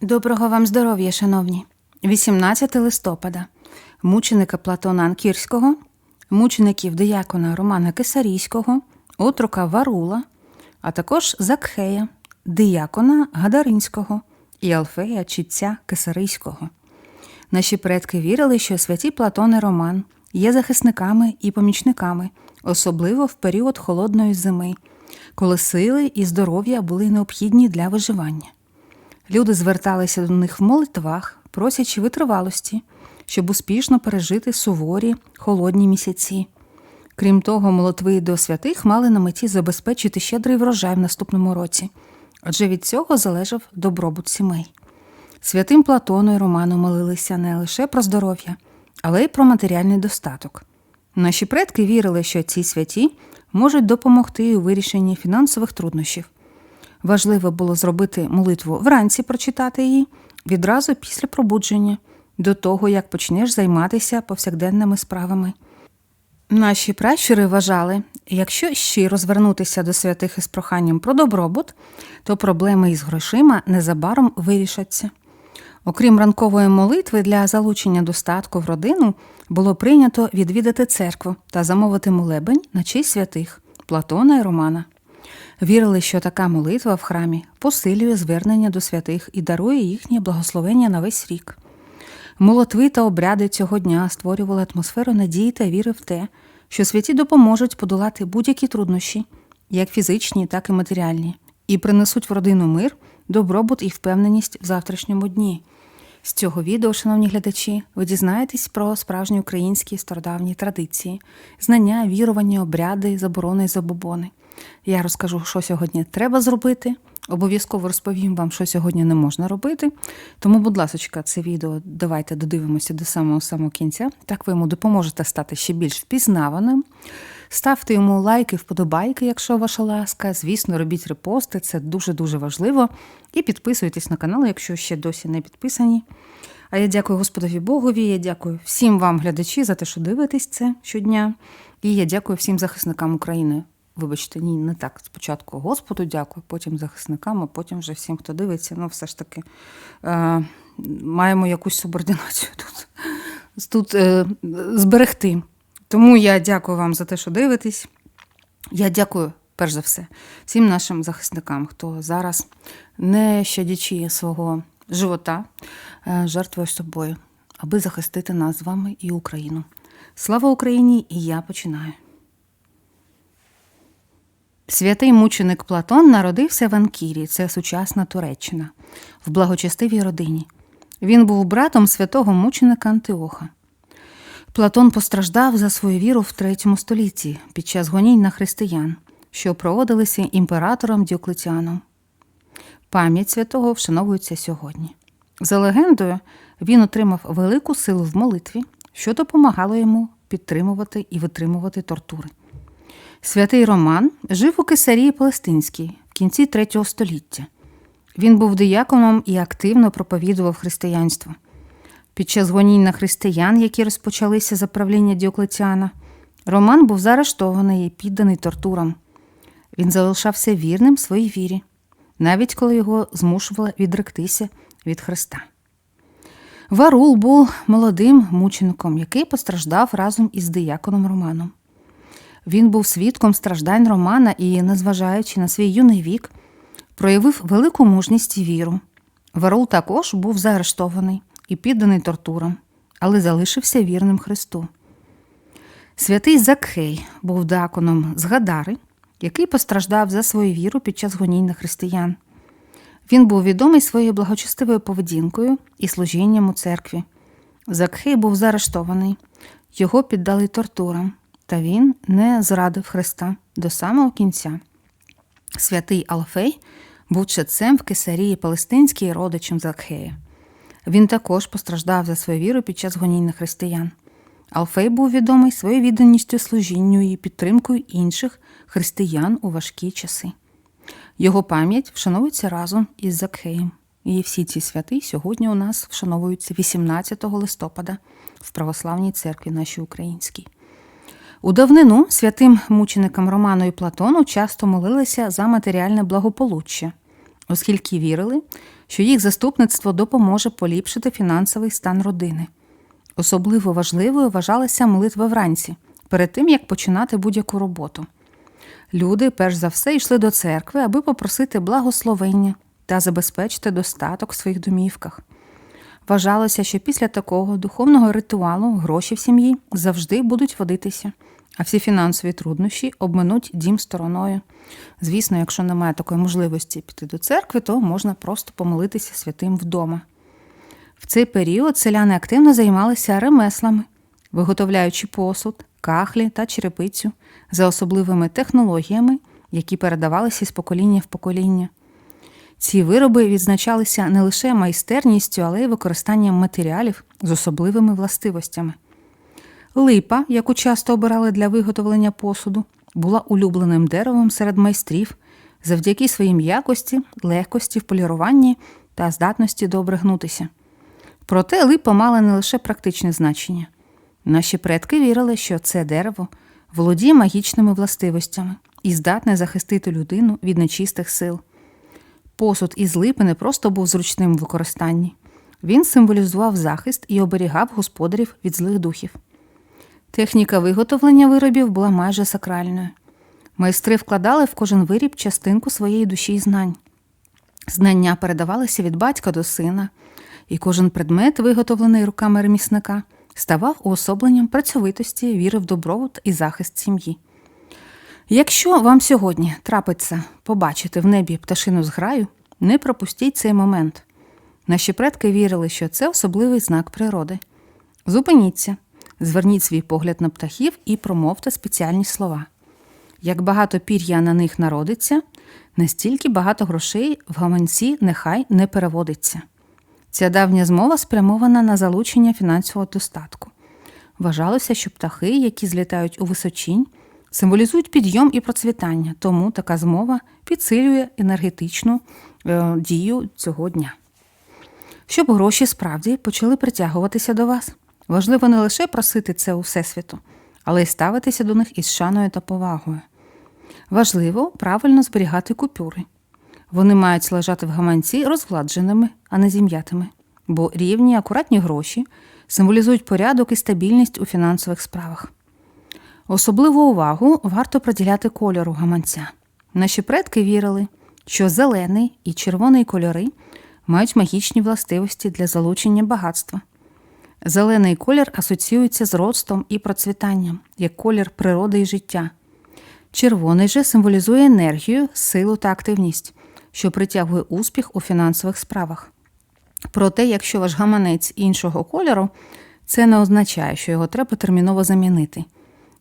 Доброго вам здоров'я, шановні. 18 листопада. Мученика Платона Анкірського, мучеників диякона Романа Кисарійського, отрока Варула, а також Закхея, диякона Гадаринського і Алфея чітця Кисарийського. Наші предки вірили, що святі Платон і Роман є захисниками і помічниками, особливо в період холодної зими, коли сили і здоров'я були необхідні для виживання. Люди зверталися до них в молитвах, просячи витривалості, щоб успішно пережити суворі холодні місяці. Крім того, молитви до святих мали на меті забезпечити щедрий врожай в наступному році, адже від цього залежав добробут сімей. Святим Платону і Роману молилися не лише про здоров'я, але й про матеріальний достаток. Наші предки вірили, що ці святі можуть допомогти у вирішенні фінансових труднощів. Важливо було зробити молитву вранці прочитати її відразу після пробудження, до того як почнеш займатися повсякденними справами. Наші пращури вважали, якщо щиро звернутися до святих із проханням про добробут, то проблеми із грошима незабаром вирішаться. Окрім ранкової молитви для залучення достатку в родину, було прийнято відвідати церкву та замовити молебень на честь святих Платона і Романа. Вірили, що така молитва в храмі посилює звернення до святих і дарує їхнє благословення на весь рік. Молотви та обряди цього дня створювали атмосферу надії та віри в те, що святі допоможуть подолати будь-які труднощі, як фізичні, так і матеріальні, і принесуть в родину мир, добробут і впевненість в завтрашньому дні. З цього відео, шановні глядачі, ви дізнаєтесь про справжні українські стародавні традиції, знання, вірування, обряди, заборони і забобони. Я розкажу, що сьогодні треба зробити. Обов'язково розповім вам, що сьогодні не можна робити. Тому, будь ласка, це відео давайте додивимося до самого самого кінця. Так ви йому допоможете стати ще більш впізнаваним. Ставте йому лайки, вподобайки, якщо ваша ласка. Звісно, робіть репости, це дуже-дуже важливо. І підписуйтесь на канал, якщо ще досі не підписані. А я дякую Господові Богові, я дякую всім вам, глядачі, за те, що дивитесь це щодня. І я дякую всім захисникам України. Вибачте, ні, не так. Спочатку Господу дякую, потім захисникам, а потім вже всім, хто дивиться. Ну, все ж таки е, маємо якусь субординацію тут, тут е, зберегти. Тому я дякую вам за те, що дивитесь. Я дякую, перш за все, всім нашим захисникам, хто зараз, не щадячи свого живота, е, жертвує собою, аби захистити нас з вами і Україну. Слава Україні! І я починаю. Святий мученик Платон народився в Анкірі, це сучасна Туреччина, в благочестивій родині. Він був братом святого мученика Антиоха. Платон постраждав за свою віру в третьому столітті під час гонінь на християн, що проводилися імператором Діоклетіаном. Пам'ять святого вшановується сьогодні. За легендою, він отримав велику силу в молитві, що допомагало йому підтримувати і витримувати тортури. Святий Роман жив у Кесарії Палестинській в кінці третього століття. Він був дияконом і активно проповідував християнство. Під час гонінь на християн, які розпочалися за правління Діоклетіана, Роман був заарештований і підданий тортурам. Він залишався вірним своїй вірі, навіть коли його змушували відректися від Христа. Варул був молодим мучеником, який постраждав разом із дияконом Романом. Він був свідком страждань Романа і, незважаючи на свій юний вік, проявив велику мужність і віру. Варул також був заарештований і підданий тортурам, але залишився вірним Христу. Святий Закхей був даконом з Гадари, який постраждав за свою віру під час гонінь на християн. Він був відомий своєю благочестивою поведінкою і служінням у церкві. Закхей був заарештований, його піддали тортурам, та він не зрадив Христа до самого кінця. Святий Алфей був чецем в Кесарії Палестинській і родичем Закхея. Він також постраждав за свою віру під час гонінь на християн. Алфей був відомий своєю відданістю служінню і підтримкою інших християн у важкі часи. Його пам'ять вшановується разом із Закхеєм. І всі ці святи сьогодні у нас вшановуються 18 листопада в Православній церкві нашій українській. У давнину святим мученикам Роману і Платону часто молилися за матеріальне благополуччя, оскільки вірили, що їх заступництво допоможе поліпшити фінансовий стан родини. Особливо важливою вважалася молитва вранці, перед тим як починати будь-яку роботу. Люди, перш за все, йшли до церкви, аби попросити благословення та забезпечити достаток в своїх домівках. Вважалося, що після такого духовного ритуалу гроші в сім'ї завжди будуть водитися, а всі фінансові труднощі обминуть дім стороною. Звісно, якщо немає такої можливості піти до церкви, то можна просто помолитися святим вдома. В цей період селяни активно займалися ремеслами, виготовляючи посуд, кахлі та черепицю за особливими технологіями, які передавалися з покоління в покоління. Ці вироби відзначалися не лише майстерністю, але й використанням матеріалів з особливими властивостями. Липа, яку часто обирали для виготовлення посуду, була улюбленим деревом серед майстрів завдяки своїй м'якості, легкості в поліруванні та здатності добре гнутися. Проте липа мала не лише практичне значення. Наші предки вірили, що це дерево володіє магічними властивостями і здатне захистити людину від нечистих сил. Посуд із липи не просто був зручним в використанні, він символізував захист і оберігав господарів від злих духів. Техніка виготовлення виробів була майже сакральною. Майстри вкладали в кожен виріб частинку своєї душі і знань. Знання передавалися від батька до сина, і кожен предмет, виготовлений руками ремісника, ставав уособленням працьовитості, віри в добробут і захист сім'ї. Якщо вам сьогодні трапиться побачити в небі пташину зграю, не пропустіть цей момент. Наші предки вірили, що це особливий знак природи. Зупиніться, зверніть свій погляд на птахів і промовте спеціальні слова. Як багато пір'я на них народиться, настільки багато грошей в гаманці нехай не переводиться. Ця давня змова спрямована на залучення фінансового достатку. Вважалося, що птахи, які злітають у височінь, символізують підйом і процвітання, тому така змова підсилює енергетичну е, дію цього дня. Щоб гроші справді почали притягуватися до вас. Важливо не лише просити це у Всесвіту, але й ставитися до них із шаною та повагою. Важливо правильно зберігати купюри. Вони мають лежати в гаманці розвладженими, а не зім'ятими, бо рівні, акуратні гроші символізують порядок і стабільність у фінансових справах. Особливу увагу варто приділяти кольору гаманця. Наші предки вірили, що зелений і червоний кольори мають магічні властивості для залучення багатства. Зелений колір асоціюється з ростом і процвітанням, як колір природи і життя. Червоний же символізує енергію, силу та активність, що притягує успіх у фінансових справах. Проте, якщо ваш гаманець іншого кольору, це не означає, що його треба терміново замінити.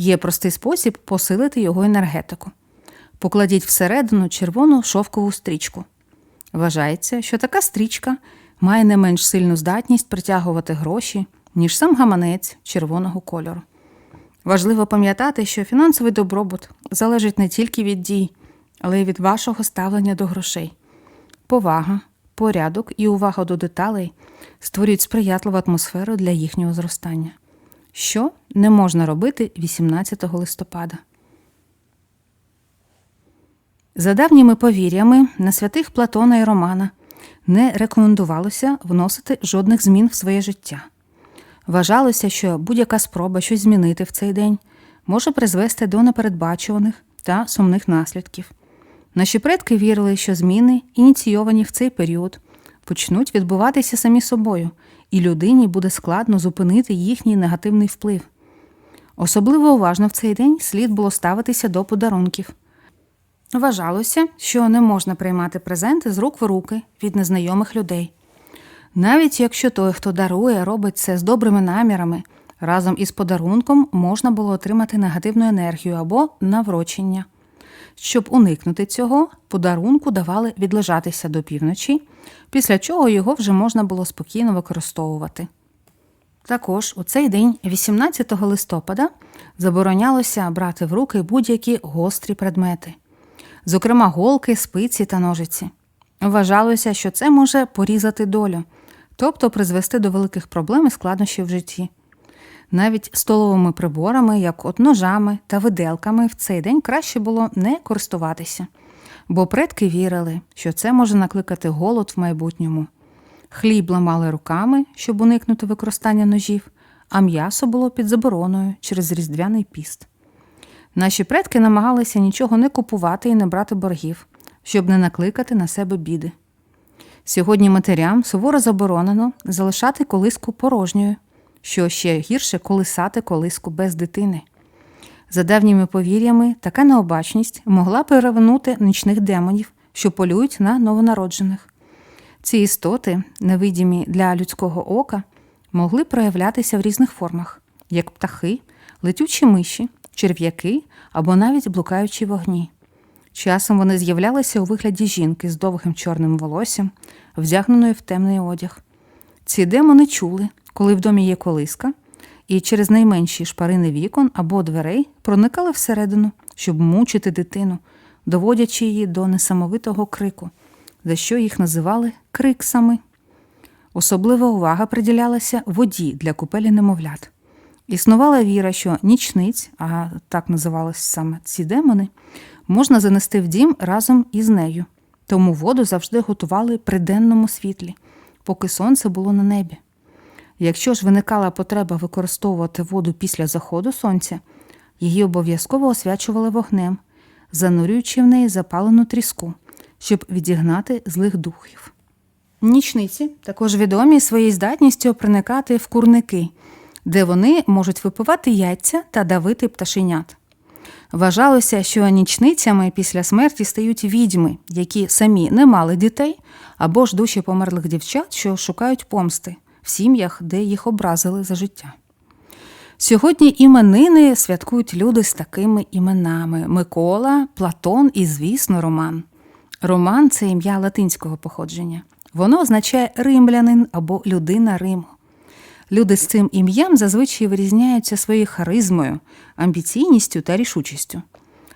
Є простий спосіб посилити його енергетику. Покладіть всередину червону шовкову стрічку. Вважається, що така стрічка має не менш сильну здатність притягувати гроші, ніж сам гаманець червоного кольору. Важливо пам'ятати, що фінансовий добробут залежить не тільки від дій, але й від вашого ставлення до грошей. Повага, порядок і увага до деталей створюють сприятливу атмосферу для їхнього зростання, що не можна робити 18 листопада. За давніми повір'ями на святих Платона і Романа не рекомендувалося вносити жодних змін в своє життя. Вважалося, що будь-яка спроба щось змінити в цей день може призвести до непередбачуваних та сумних наслідків. Наші предки вірили, що зміни, ініційовані в цей період, почнуть відбуватися самі собою, і людині буде складно зупинити їхній негативний вплив. Особливо уважно в цей день слід було ставитися до подарунків. Вважалося, що не можна приймати презенти з рук в руки від незнайомих людей. Навіть якщо той, хто дарує, робить це з добрими намірами, разом із подарунком можна було отримати негативну енергію або наврочення. Щоб уникнути цього, подарунку давали відлежатися до півночі, після чого його вже можна було спокійно використовувати. Також у цей день, 18 листопада, заборонялося брати в руки будь-які гострі предмети, зокрема голки, спиці та ножиці. Вважалося, що це може порізати долю, тобто призвести до великих проблем і складнощів в житті. Навіть столовими приборами, як от ножами та виделками, в цей день краще було не користуватися. бо предки вірили, що це може накликати голод в майбутньому. Хліб ламали руками, щоб уникнути використання ножів, а м'ясо було під забороною через різдвяний піст. Наші предки намагалися нічого не купувати і не брати боргів, щоб не накликати на себе біди. Сьогодні матерям суворо заборонено залишати колиску порожньою, що ще гірше колисати колиску без дитини. За давніми повір'ями, така необачність могла перевернути нічних демонів, що полюють на новонароджених. Ці істоти, невидимі для людського ока, могли проявлятися в різних формах, як птахи, летючі миші, черв'яки або навіть блукаючі вогні. Часом вони з'являлися у вигляді жінки з довгим чорним волоссям, вдягненої в темний одяг. Ці демони чули, коли в домі є колиска, і через найменші шпарини вікон або дверей проникали всередину, щоб мучити дитину, доводячи її до несамовитого крику, за що їх називали криксами. Особлива увага приділялася воді для купелі немовлят. Існувала віра, що нічниць, а так називалися саме ці демони, можна занести в дім разом із нею, тому воду завжди готували при денному світлі, поки сонце було на небі. Якщо ж виникала потреба використовувати воду після заходу сонця, її обов'язково освячували вогнем, занурюючи в неї запалену тріску, щоб відігнати злих духів. Нічниці також відомі своєю здатністю проникати в курники, де вони можуть випивати яйця та давити пташенят. Вважалося, що нічницями після смерті стають відьми, які самі не мали дітей, або ж душі померлих дівчат, що шукають помсти сім'ях, де їх образили за життя. Сьогодні іменини святкують люди з такими іменами Микола, Платон і, звісно, Роман. Роман це ім'я латинського походження. Воно означає римлянин або людина Риму. Люди з цим ім'ям зазвичай вирізняються своєю харизмою, амбіційністю та рішучістю.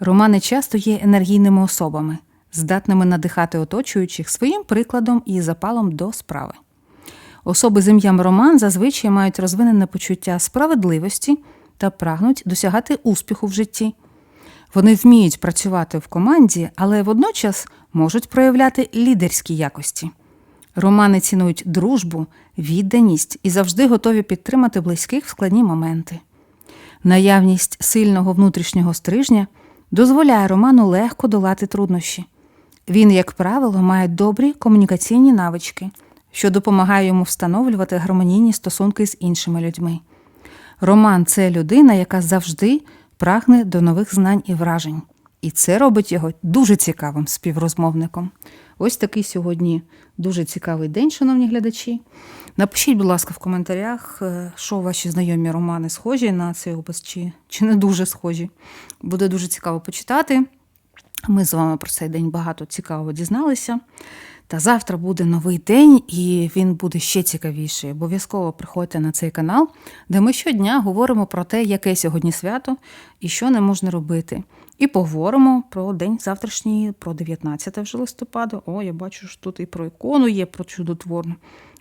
Романи часто є енергійними особами, здатними надихати оточуючих своїм прикладом і запалом до справи. Особи з ім'ям Роман зазвичай мають розвинене почуття справедливості та прагнуть досягати успіху в житті. Вони вміють працювати в команді, але водночас можуть проявляти лідерські якості. Романи цінують дружбу, відданість і завжди готові підтримати близьких в складні моменти. Наявність сильного внутрішнього стрижня дозволяє Роману легко долати труднощі. Він, як правило, має добрі комунікаційні навички, що допомагає йому встановлювати гармонійні стосунки з іншими людьми. Роман це людина, яка завжди прагне до нових знань і вражень. І це робить його дуже цікавим співрозмовником. Ось такий сьогодні дуже цікавий день, шановні глядачі. Напишіть, будь ласка, в коментарях, е, що ваші знайомі романи схожі на цей опис, чи, чи не дуже схожі. Буде дуже цікаво почитати. Ми з вами про цей день багато цікавого дізналися. Та завтра буде новий день, і він буде ще цікавіший. Обов'язково приходьте на цей канал, де ми щодня говоримо про те, яке сьогодні свято і що не можна робити. І поговоримо про день завтрашній, про 19 вже листопада. О, я бачу, що тут і про ікону є, про чудотворну.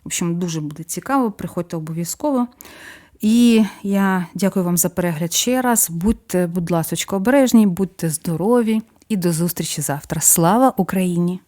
В общем, дуже буде цікаво. Приходьте обов'язково. І я дякую вам за перегляд ще раз. Будьте, будь ласка, обережні, будьте здорові і до зустрічі завтра. Слава Україні!